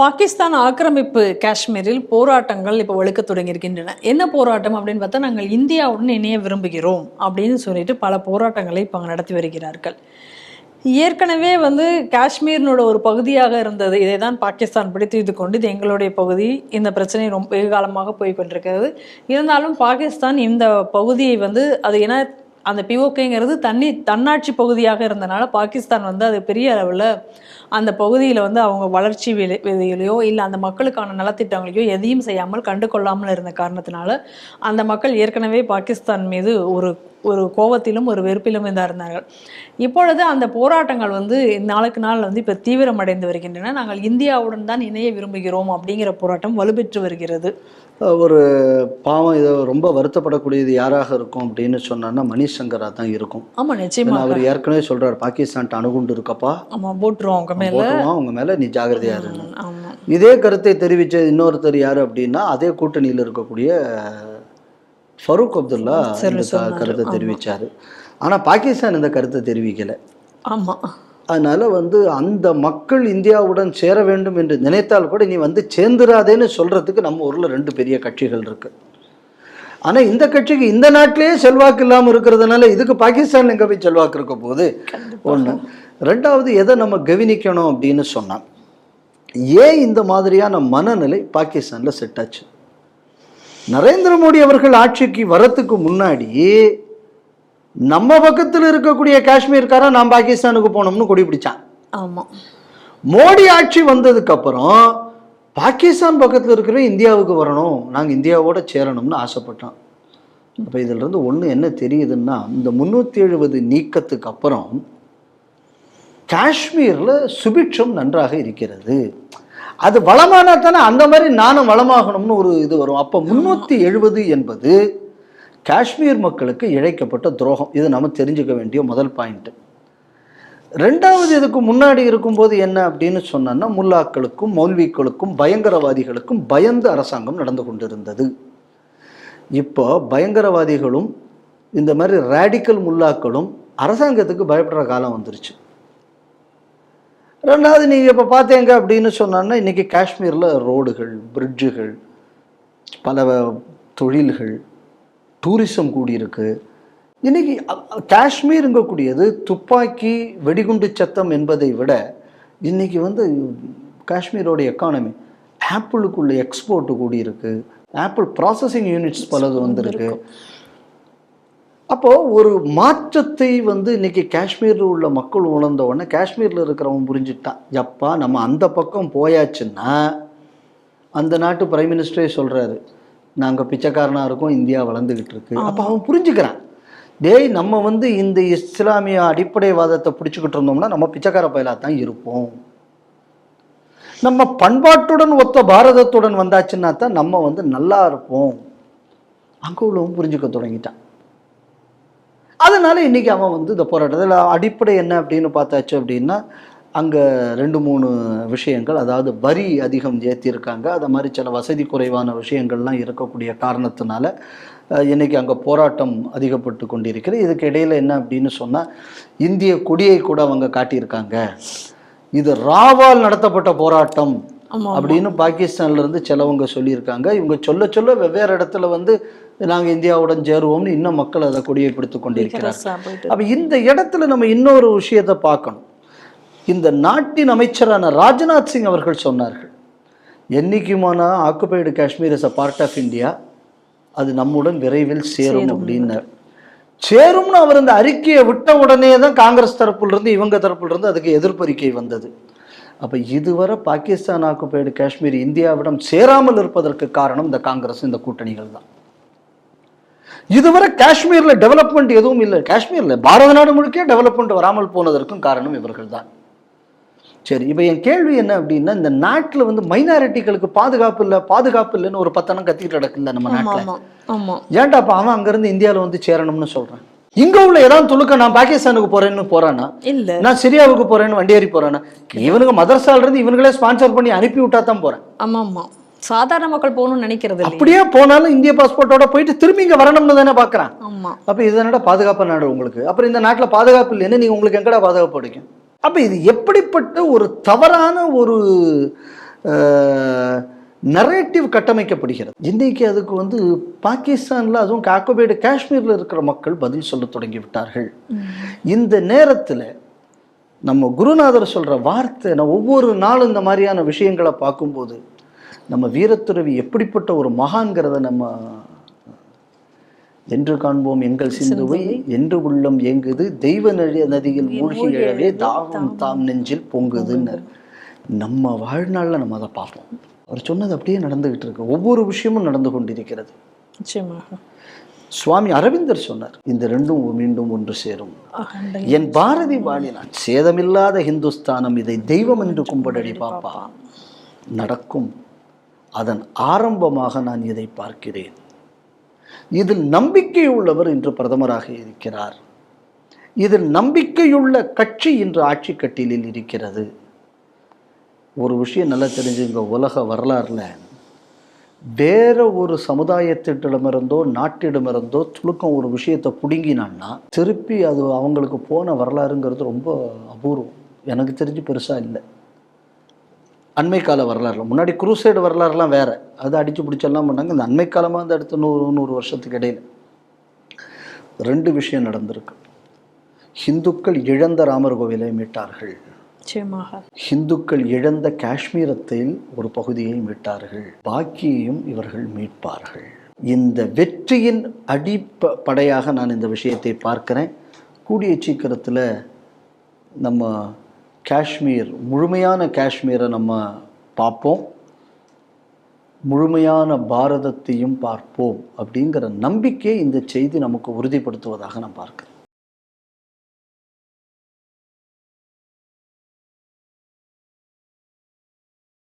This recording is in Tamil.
பாகிஸ்தான் ஆக்கிரமிப்பு காஷ்மீரில் போராட்டங்கள் இப்போ வலுக்க தொடங்கியிருக்கின்றன. என்ன போராட்டம் அப்படின்னு பார்த்தா நாங்கள் இந்தியாவுடன் இணைய விரும்புகிறோம் அப்படின்னு சொல்லிட்டு பல போராட்டங்களை இப்போ நடத்தி வருகிறார்கள். ஏற்கனவே வந்து காஷ்மீரினோட ஒரு பகுதியாக இருந்தது. இதை தான் பாகிஸ்தான் பிடித்து கொண்டு இது எங்களுடைய பகுதி. இந்த பிரச்சனை ரொம்ப வெகு காலமாக போய் கொண்டிருக்கிறது. இருந்தாலும் பாகிஸ்தான் இந்த பகுதியை வந்து அது ஏன்னா அந்த பிஓகேங்கிறது தண்ணி தன்னாட்சி பகுதியாக இருந்தனால பாகிஸ்தான் வந்து அது பெரிய அளவில் அந்த பகுதியில் வந்து அவங்க வளர்ச்சி விலை விதைகளையோ இல்லை அந்த மக்களுக்கான நலத்திட்டங்களையோ எதையும் செய்யாமல் கண்டு கொள்ளாமல் இருந்த காரணத்தினால அந்த மக்கள் ஏற்கனவே பாகிஸ்தான் மீது ஒரு ஒரு கோபத்திலும் ஒரு வெறுப்பிலும் இதாக இருந்தார்கள். இப்பொழுது அந்த போராட்டங்கள் வந்து நாளுக்கு நாள் வந்து இப்போ தீவிரமடைந்து வருகின்றன. நாங்கள் இந்தியாவுடன் தான் இணைய விரும்புகிறோம் அப்படிங்கிற போராட்டம் வலுப்பெற்று வருகிறது. ஒரு பாவம் இது ரொம்ப வருத்தப்படக்கூடியது யாராக இருக்கும் அப்படின்னு சொன்னான்னா மணிஷ் சங்கரா தான் இருக்கும். ஆமா ஏன்னா நிச்சயமாக அவர் ஏற்கனவே சொல்றாரு பாகிஸ்தான் அணுகுண்டு இருக்கப்பா. ஆமா போட்டுருவோம் அவங்க மேல. உங்க மேல நீ ஜாகிரதையா இருங்க. இதே கருத்தை தெரிவிச்ச இன்னொருத்தர் யாரு அப்படின்னா அதே கூட்டணியில் இருக்கக்கூடிய ஃபரூக் அப்துல்லா. கருத்தை. தெரிவிச்சாரு. ஆனா பாகிஸ்தான் இந்த கருத்தை தெரிவிக்கல. ஆமா. அதனால வந்து அந்த மக்கள் இந்தியாவுடன் சேர வேண்டும் என்று நினைத்தால் கூட நீ வந்து சேர்ந்துராதேன்னு சொல்றதுக்கு நம்ம ஊர்ல ரெண்டு பெரிய கட்சிகள் இருக்கு. ஆனா இந்த கட்சிக்கு இந்த நாட்டிலேயே செல்வாக்கு இல்லாம இருக்கிறதுனால இதுக்கு பாகிஸ்தான் எங்க போய் செல்வாக்கு இருக்க போகுது? ஒண்ணு. ரெண்டாவது எதை நம்ம கவனிக்கணும் அப்படின்னு சொன்னா ஏன் இந்த மாதிரியான மனநிலை பாகிஸ்தான்ல செட் ஆச்சு நரேந்திர மோடி அவர்கள் ஆட்சிக்கு வரத்துக்கு முன்னாடி நம்ம பக்கத்தில் இருக்கக்கூடிய காஷ்மீர்காரன் நான் பாகிஸ்தானுக்கு போனோம்னு கொடி பிடிச்சான் ஆமா. மோடி ஆட்சி வந்ததுக்கு அப்புறம் பாகிஸ்தான் பக்கத்தில் இருக்கிற இந்தியாவுக்கு வரணும் நாங்கள் இந்தியாவோட சேரணும்னு ஆசைப்பட்டோம் அப்போ இதுல இருந்து ஒன்று என்ன தெரியுதுன்னா இந்த முந்நூற்றி எழுபது நீக்கத்துக்கு அப்புறம் காஷ்மீரில் சுபிட்சம் நன்றாக இருக்கிறது. அது வளமானா தானே அந்த மாதிரி நானும் வளமாகணும்னு ஒரு இது வரும். அப்போ முந்நூற்றி எழுபது என்பது காஷ்மீர் மக்களுக்கு இழைக்கப்பட்ட துரோகம். இது நம்ம தெரிஞ்சுக்க வேண்டிய முதல் பாயிண்ட்டு ரெண்டாவது இதுக்கு முன்னாடி இருக்கும்போது என்ன அப்படின்னு சொன்னோன்னா முல்லாக்களுக்கும் மௌல்விக்களுக்கும் பயங்கரவாதிகளுக்கும் பயந்து அரசாங்கம் நடந்து கொண்டிருந்தது. இப்போ பயங்கரவாதிகளும் இந்த மாதிரி ரேடிக்கல் முல்லாக்களும் அரசாங்கத்துக்கு பயப்படுற காலம் வந்துருச்சு. ரெண்டாவது நீங்கள் இப்போ பார்த்தீங்க அப்படின்னு சொன்னோன்னா இன்றைக்கி காஷ்மீரில் ரோடுகள் பிரிட்ஜுகள் பல தொழில்கள் டூரிசம் கூடியிருக்கு. இன்றைக்கி காஷ்மீருங்கக்கூடியது துப்பாக்கி வெடிகுண்டு சத்தம் என்பதை விட இன்றைக்கி வந்து காஷ்மீரோட எக்கானமி ஆப்பிளுக்குள்ள எக்ஸ்போர்ட் கூடியிருக்கு. ஆப்பிள் ப்ராசஸிங் யூனிட்ஸ் பலது வந்திருக்கு. அப்போது ஒரு மாற்றத்தை வந்து இன்றைக்கி காஷ்மீரில் உள்ள மக்கள் உணர்ந்த உடனே காஷ்மீரில் இருக்கிறவன் புரிஞ்சுட்டான் எப்பா நம்ம அந்த பக்கம் போயாச்சுன்னா அந்த நாட்டு பிரைம் மினிஸ்டரே சொல்கிறாரு நாங்கள் பிச்சைக்காரனா இருக்கோம் இந்தியா வளர்ந்துகிட்டு இருக்கு. அப்போ அவன் புரிஞ்சுக்கிறான். டேய் நம்ம வந்து இந்த இஸ்லாமிய அடிப்படைவாதத்தை பிடிச்சிக்கிட்டு இருந்தோம்னா நம்ம பிச்சைக்கார பயலா தான் இருப்போம். நம்ம பண்பாட்டுடன் ஒத்த பாரதத்துடன் வந்தாச்சுன்னா தான் நம்ம வந்து நல்லா இருப்போம். அங்கே உள்ளவன் புரிஞ்சுக்க தொடங்கிட்டான். அதனால இன்னைக்கு அவன் வந்து இந்த போராட்டத்தில் அடிப்படை என்ன அப்படின்னு பார்த்தாச்சு அப்படின்னா அங்கே ரெண்டு மூணு விஷயங்கள் அதாவது வரி அதிகம் ஏற்றிருக்காங்க அது மாதிரி சில வசதி குறைவான விஷயங்கள்லாம் இருக்கக்கூடிய காரணத்தினால அஹ், இன்னைக்கு அங்கே போராட்டம் அதிகப்பட்டு கொண்டிருக்கிறது. இதுக்கு இடையில என்ன அப்படின்னு சொன்னால் இந்திய கொடியை கூட அவங்க காட்டியிருக்காங்க. இது ராவால் நடத்தப்பட்ட போராட்டம் அப்படின்னு பாகிஸ்தான்ல இருந்து சிலவங்க சொல்லியிருக்காங்க. இவங்க சொல்ல சொல்ல வெவ்வேறு இடத்துல வந்து நாங்க இந்தியாவுடன் சேருவோம்னு இன்னும் மக்கள் அதை கொடியை பிடித்து கொண்டிருக்கிறார் விகரசா போயிட்டு அப்ப இந்த இடத்துல நம்ம இன்னொரு விஷயத்தை பார்க்கணும். இந்த நாட்டின் அமைச்சரான ராஜ்நாத் சிங் அவர்கள் சொன்னார்கள் என்னைக்குமானா occupied Kashmir is a part of India அது நம்முடன் விரைவில் சேரும் அப்படின்னார். சேரும்னு அவர் இந்த அறிக்கையை விட்ட உடனே தான் காங்கிரஸ் தரப்புல இருந்து இவங்க தரப்புல இருந்து அதுக்கு எதிர்ப்பறிக்கை வந்தது. அப்ப இதுவரை பாகிஸ்தான் ஆக்குபைடு காஷ்மீர் இந்தியாவிடம் சேராமல் இருப்பதற்கு காரணம் இந்த காங்கிரஸ் இந்த கூட்டணிகள் தான். இதுவரை காஷ்மீர்ல டெவலப்மெண்ட் எதுவும் இல்லை. காஷ்மீர்ல பாரத நாடு முழுக்க டெவலப்மெண்ட் வராமல் போனதற்கும் காரணம் இவர்கள் தான். சரி இப்போ என் கேள்வி என்ன அப்படின்னா இந்த நாட்டில் வந்து மைனாரிட்டிகளுக்கு பாதுகாப்பு இல்லை பாதுகாப்பு இல்லைன்னு ஒரு பத்தனம் கத்திக்கிட்டு நடக்குல்ல நம்ம நாட்டில். ஏன்டா அப்ப அவன் அங்கிருந்து இந்தியாவில் வந்து சேரணும்னு சொல்றான்? இங்க உள்ள ஏதாவது துளுக்க நான் பாகிஸ்தானுக்கு போறேன்னு போறானா? இல்ல. நான் சிரியாவுக்கு போறேன்னு வண்டி ஏறி போறானா? இவனுக்கு மதரசால இருந்து இவனுங்களே ஸ்பான்சர் பண்ணி அனுப்பி விட்டா தான் போறேன். ஆமா ஆமா. சாதாரண மக்கள் போகணும்னு நினைக்கிறது அப்படியே போனாலும் இந்திய பாஸ்போர்ட்டோட போயிட்டு திரும்பி இங்க வரணும்னு தானே பாக்குறான். ஆமா. அப்ப இது பாதுகாப்பு நாடு உங்களுக்கு? அப்புறம் இந்த நாட்டுல பாதுகாப்பு இல்லைன்னு நீங்க உங்களுக்கு எங்கடா பாதுகாப்பு கிடைக்கும்? அப்ப இது எப்படிப்பட்ட ஒரு தவறான ஒரு நரேட்டிவ் கட்டமைக்கப்படுகிறது? இன்னைக்கு அதுக்கு வந்து பாகிஸ்தானில் அதுவும் காக்கோபேடு காஷ்மீரில் இருக்கிற மக்கள் பதில் சொல்ல தொடங்கி விட்டார்கள் இந்த நேரத்தில் நம்ம குருநாதர் சொல்கிற வார்த்தை நான் ஒவ்வொரு நாளும் இந்த மாதிரியான விஷயங்களை பார்க்கும்போது நம்ம வீரத்துறவி எப்படிப்பட்ட ஒரு மகான்கிறத நம்ம என்று காண்போம் எங்கள் சிந்துவை. என்று உள்ளம் ஏங்குது. தெய்வ நதியில் மூழ்கி எழவே தாகம் தாம் நெஞ்சில் பொங்குதுன்னு நம்ம வாழ்நாளில் நம்ம அதை பார்ப்போம். அவர் சொன்னது அப்படியே நடந்துகிட்டு இருக்கு. ஒவ்வொரு விஷயமும் நடந்து கொண்டிருக்கிறது. நிச்சயமாக. சுவாமி அரவிந்தர் சொன்னார் இந்த ரெண்டும் மீண்டும் ஒன்று சேரும். என் பாரதி பாடினான் சேதமில்லாத ஹிந்துஸ்தானம் இதை தெய்வம் என்று கும்பிடடி பாப்பா. நடக்கும். அதன் ஆரம்பமாக நான் இதை பார்க்கிறேன். இதில் நம்பிக்கை உள்ளவர் இன்று பிரதமராக இருக்கிறார். இதில் நம்பிக்கையுள்ள கட்சி இன்று ஆட்சி கட்டிலில் இருக்கிறது. ஒரு விஷயம் நல்லா தெரிஞ்சுங்க உலக வரலாறுல. வேற ஒரு சமுதாயத்திடமிருந்தோ நாட்டிடமிருந்தோ துலுக்கம் ஒரு விஷயத்தை பிடுங்கினான்னா திருப்பி அது அவங்களுக்கு போன வரலாறுங்கிறது ரொம்ப அபூர்வம். எனக்கு தெரிஞ்சு பெருசாக இல்லை. அண்மை கால வரலாறுல முன்னாடி குரூசைடு வரலாறுலாம் வேற. அது அடித்து பிடிச்செல்லாம் பண்ணாங்க. இந்த அண்மை காலமாக அந்த அடுத்த நூறு நூறு வருஷத்துக்கு இடையில ரெண்டு விஷயம் நடந்திருக்கு. ஹிந்துக்கள் இழந்த ராமர் கோவிலை மீட்டார்கள். ஹிந்துக்கள் இழந்த காஷ்மீரத்தில் ஒரு பகுதியை மீட்டார்கள். பாக்கியையும் இவர்கள் மீட்பார்கள். இந்த வெற்றியின் அடிப்படையாக நான் இந்த விஷயத்தை பார்க்கிறேன். கூடிய சீக்கிரத்தில் நம்ம காஷ்மீர் முழுமையான காஷ்மீரை நம்ம பார்ப்போம். முழுமையான பாரதத்தையும் பார்ப்போம் அப்படிங்கிற நம்பிக்கை இந்த செய்தி நமக்கு உறுதிப்படுத்துவதாக நான் பார்க்குறேன்.